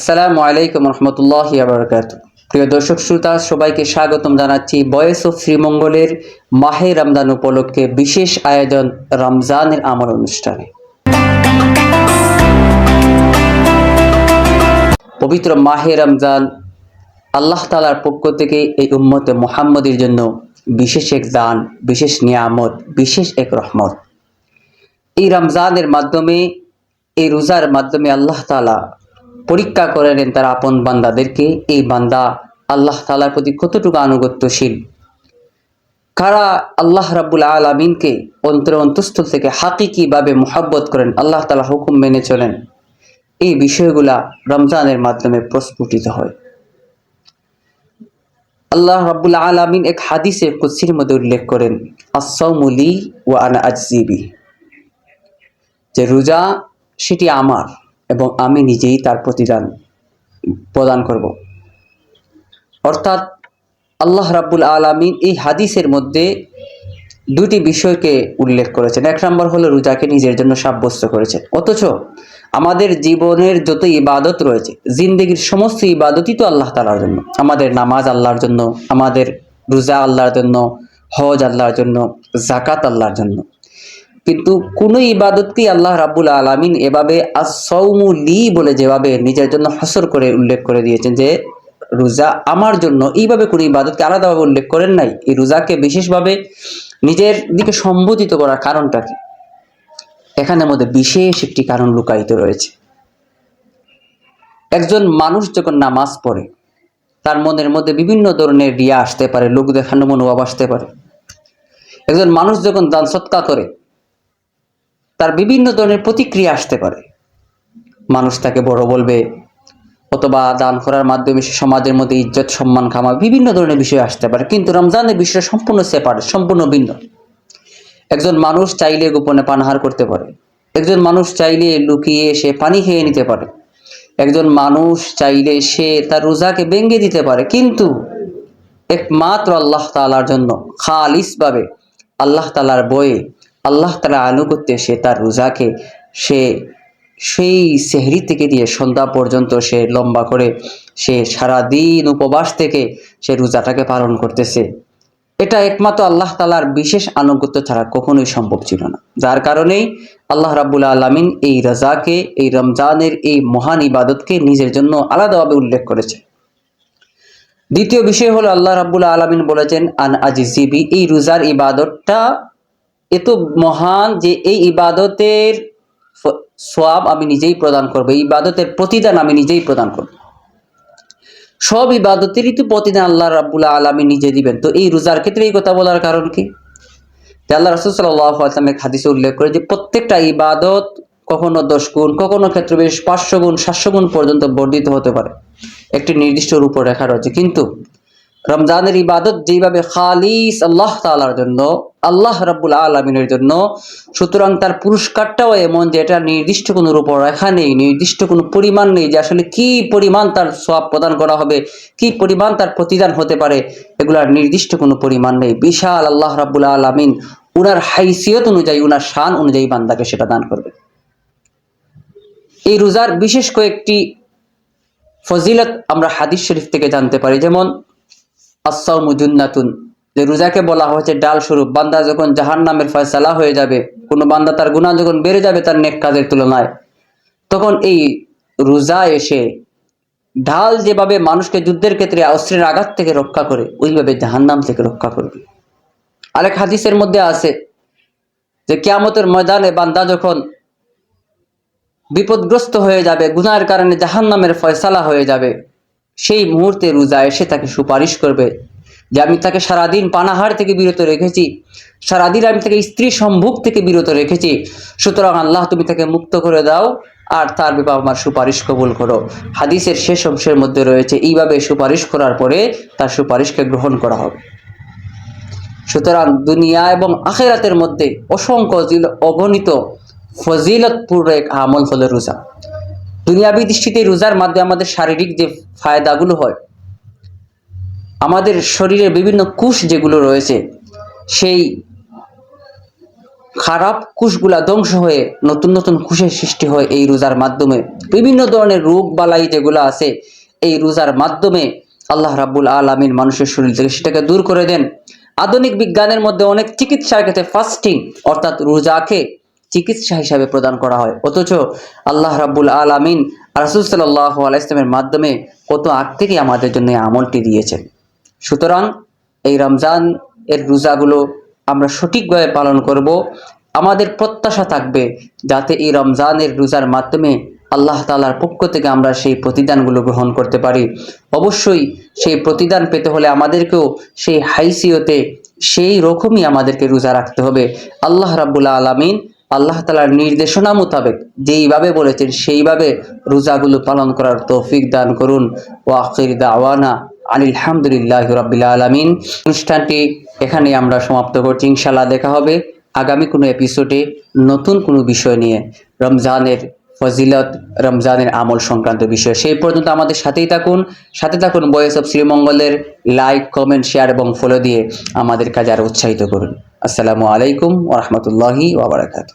আসসালামু আলাইকুম রহমতুল্লাহ আবরকাত প্রিয় দর্শক শ্রোতা, সবাইকে স্বাগতম জানাচ্ছি বয়েস অফ শ্রীমঙ্গলের মাহে রমজান উপলক্ষে বিশেষ আয়োজন রমজানের আমল অনুষ্ঠানে। পবিত্র মাহে রমজান আল্লাহ তালার পক্ষ থেকে এই উম্মতে মোহাম্মদের জন্য বিশেষ এক দান, বিশেষ নিয়ামত, বিশেষ এক রহমত। এই রমজানের মাধ্যমে, এই রোজার মাধ্যমে আল্লাহ তালা পরীক্ষা করে নেন তার আপন বান্দাদেরকে। এই বান্দা আল্লাহ তালার প্রতি কতটুকু আনুগত্যশীল? কারা আল্লাহ রাব্বুল আলমিনকে অন্তর অন্তঃস্থল থেকে হাকিকিভাবে মোহাব্বত করেন, আল্লাহ তালা হুকুম মেনে চলেন? এই বিষয়গুলা রমজানের মাধ্যমে প্রস্ফুটিত হয়। আল্লাহ রাব্বুল আলমিন এক হাদিসে কুৎসির মধ্যে উল্লেখ করেন আসৌমুলি ও আনা আজজিবি যে রোজা সেটি আমার এবং আমি নিজেই তার প্রতিদান প্রদান করব। অর্থাৎ আল্লাহ রাব্বুল আলমিন এই হাদিসের মধ্যে দুটি বিষয়কে উল্লেখ করেছেন। এক নম্বর হলো রোজাকে নিজের জন্য সাব্যস্ত করেছেন। অথচ আমাদের জীবনের যত ইবাদত রয়েছে, জিন্দগির সমস্ত ইবাদতই তো আল্লাহ তালার জন্য। আমাদের নামাজ আল্লাহর জন্য, আমাদের রোজা আল্লাহর জন্য, হজ আল্লাহর জন্য জাকাত আল্লাহর জন্য। কিন্তু কোনো ইবাদতকেই আল্লাহ রাব্বুল আলমিন এভাবে আসৌমুলি বলে যেভাবে নিজের জন্য হসর করে উল্লেখ করে দিয়েছেন যে, রোজা আমার জন্য এইভাবে কোনো ইবাদতকে আলাদাভাবে উল্লেখ করেন নাই। এই রোজাকে বিশেষভাবে নিজের দিকে সম্বোধিত করার কারণটা কি? এখানের মধ্যে বিশেষ একটি কারণ লুকায়িত রয়েছে। একজন মানুষ যখন নামাজ পড়ে, তার মনের মধ্যে বিভিন্ন ধরনের রিয়া আসতে পারে, লোক দেখানো মনোভাব আসতে পারে। একজন মানুষ যখন দান সৎকা করে তার বিভিন্ন ধরনের প্রতিক্রিয়া আসতে পারে। মানুষ তাকে বড় বলবে, অথবা দান করার মাধ্যমে সে সমাজের মধ্যে ইজ্জত, সম্মান খামা বিভিন্ন ধরনের বিষয় আসতে পারে। কিন্তু রমজানের বিষয়টা সম্পূর্ণ সেপারেট সম্পূর্ণ ভিন্ন। একজন মানুষ চাইলে গোপনে পানাহার করতে পারে। একজন মানুষ চাইলে লুকিয়ে সে পানি খেয়ে নিতে পারে। একজন মানুষ চাইলে সে তার রোজাকে ব্যঙ্গে দিতে পারে। কিন্তু একমাত্র আল্লাহ তালার জন্য খালিসভাবে আল্লাহ তালার বয়ে আল্লাহ তালা আনুগত্যে সে তার রোজাকে, সে সেই সেহরি থেকে দিয়ে সন্ধ্যা পর্যন্ত সে লম্বা করে সে সারা দিন উপবাস থেকে সে রোজাটাকে পালন করতেছে। এটা একমাত্র আল্লাহ তালার বিশেষ আনুগত্য ছাড়া কখনোই সম্ভব ছিল না। যার কারণেই আল্লাহ রাবুল আলমিন এই রাজাকে, এই রমজানের এই মহান ইবাদতকে নিজের জন্য আলাদাভাবে উল্লেখ করেছে। দ্বিতীয় বিষয় হলো আল্লাহ রাবুল আলমিন বলেছেন, আন আজিজিবি এই রোজার ইবাদতটা এত মহান যে এই ইবাদতের সোয়াব আমি নিজেই প্রদান করব ইবাদতের প্রতিদান আমি নিজেই প্রদান করব। সব ইবাদতেরই তো প্রতিদান আল্লাহ রাবুল্লাহ আলমী নিজে দিবেন। তো এই রোজার ক্ষেত্রে এই কথা বলার কারণ কি? যে আল্লাহ রসুল সাল্লামের হাদিসে উল্লেখ করে যে প্রত্যেকটা ইবাদত কখনো দশ গুণ, কখনো ক্ষেত্রে বেশ পাঁচশো গুণ, সাতশো গুণ পর্যন্ত বর্ধিত হতে পারে। একটি নির্দিষ্ট রূপরেখা রয়েছে। কিন্তু রমজানের ইবাদত যেভাবে খালিস আল্লাহ তালার জন্য, আল্লাহ রাব্বুল আলমিনের জন্য, সুতরাং তার পুরস্কারটাও এমন যে এটা নির্দিষ্ট কোনো রূপরেখা নেই, নির্দিষ্ট কোনো পরিমাণ নেই যে আসলে কি পরিমাণ তার সব প্রদান করা হবে, কি পরিমাণ তার প্রতিদান হতে পারে, এগুলার নির্দিষ্ট কোনো পরিমাণ নেই। বিশাল আল্লাহ রাব্বুল আলমিন উনার হাইসিয়ত অনুযায়ী, উনার শান অনুযায়ী বান্দাকে সেটা দান করবে এই রোজার বিশেষ কয়েকটি ফজিলত আমরা হাদিস শরীফ থেকে জানতে পারি। যেমন আসাউমুজুন্নাতুন যে রোজাকে বলা হয়েছে ডাল স্বরূপ, বান্দা যখন জাহান নামের ফয়সালা হয়ে যাবে, কোনো বান্দা তার গুণা যখন বেড়ে যাবে তার নেক কাজের তুলনায়, তখন এই রোজা এসে ঢাল যেভাবে মানুষকে যুদ্ধের ক্ষেত্রে অস্ত্রের আঘাত থেকে রক্ষা করে, ওইভাবে জাহান্নাম থেকে রক্ষা করবে। আরেক হাদিসের মধ্যে আছে যে কেয়ামতের ময়দানে বান্দা যখন বিপদগ্রস্ত হয়ে যাবে গুনার কারণে জাহান্নামের ফয়সালা হয়ে যাবে সেই মুহূর্তে রোজা এসে তাকে সুপারিশ করবে যে আমি তাকে সারাদিন পানাহার থেকে বিরত রেখেছি, সারাদিন আমি তাকে স্ত্রী সম্ভোগ থেকে বিরত রেখেছি, সুতরাং আল্লাহ তুমি তাকে মুক্ত করে দাও আর তার ব্যাপার আমার সুপারিশ কবুল করো। হাদিসের শেষ অংশের মধ্যে রয়েছে, এইভাবে সুপারিশ করার পরে তার সুপারিশকে গ্রহণ করা হবে। সুতরাং দুনিয়া এবং আখেরাতের মধ্যে অসংখ্য অগণিত ফজিলতপূর্ণ এক আমল হলো রোজা। দুনিয়াবি দৃষ্টিতে রোজার মাধ্যমে আমাদের শারীরিক যে ফায়দাগুলো হয়, আমাদের শরীরের বিভিন্ন কুশ যেগুলো রয়েছে, সেই খারাপ কুশগুলা ধ্বংস হয়ে নতুন নতুন কুশের সৃষ্টি হয় এই রোজার মাধ্যমে। বিভিন্ন ধরনের রোগ বালাই যেগুলো আছে, এই রোজার মাধ্যমে আল্লাহ রাব্বুল আলমিন মানুষের শরীর থেকে সেটাকে দূর করে দেন। আধুনিক বিজ্ঞানের মধ্যে অনেক চিকিৎসার ক্ষেত্রে ফাস্টিং অর্থাৎ রোজাকে চিকিৎসা হিসাবে প্রদান করা হয়। অথচ আল্লাহ রাব্বুল আলমিন রাসুল সাল্লাহ আলাইসলামের মাধ্যমে কত আগ থেকে আমাদের জন্য আমলটি দিয়েছেন। সুতরাং এই রমজান এর রোজাগুলো আমরা সঠিকভাবে পালন করব। আমাদের প্রত্যাশা থাকবে যাতে এই রমজানের রোজার মাধ্যমে আল্লাহ তালার পক্ষ থেকে আমরা সেই প্রতিদানগুলো গ্রহণ করতে পারি। অবশ্যই সেই প্রতিদান পেতে হলে আমাদেরকেও সেই হাইসিওতে সেই রকমই আমাদেরকে রোজা রাখতে হবে। আল্লাহ রাব্বুল্লাহ আলমিন আল্লাহ তালার নির্দেশনা মোতাবেক যেইভাবে বলেছেন, সেইভাবে রোজাগুলো পালন করার তৌফিক দান করুন। ও আখির দাওয়ানা আলহামদুলিল্লাহ রবিল আলমিন। অনুষ্ঠানটি এখানে আমরা সমাপ্ত করছি। ইনশাল্লাহ দেখা হবে আগামী কোনো এপিসোডে নতুন কোনো বিষয় নিয়ে। রমজানের ফজিলত, রমজানের আমল সংক্রান্ত বিষয় সেই পর্যন্ত আমাদের সাথেই থাকুন। সাথে থাকুন বয়েস অফ শ্রীমঙ্গলের লাইক কমেন্ট শেয়ার এবং ফলো দিয়ে আমাদের কাজে আরও উৎসাহিত করুন। আসসালামু আলাইকুম ওরহমতুল্লাহি ওবরাকাতু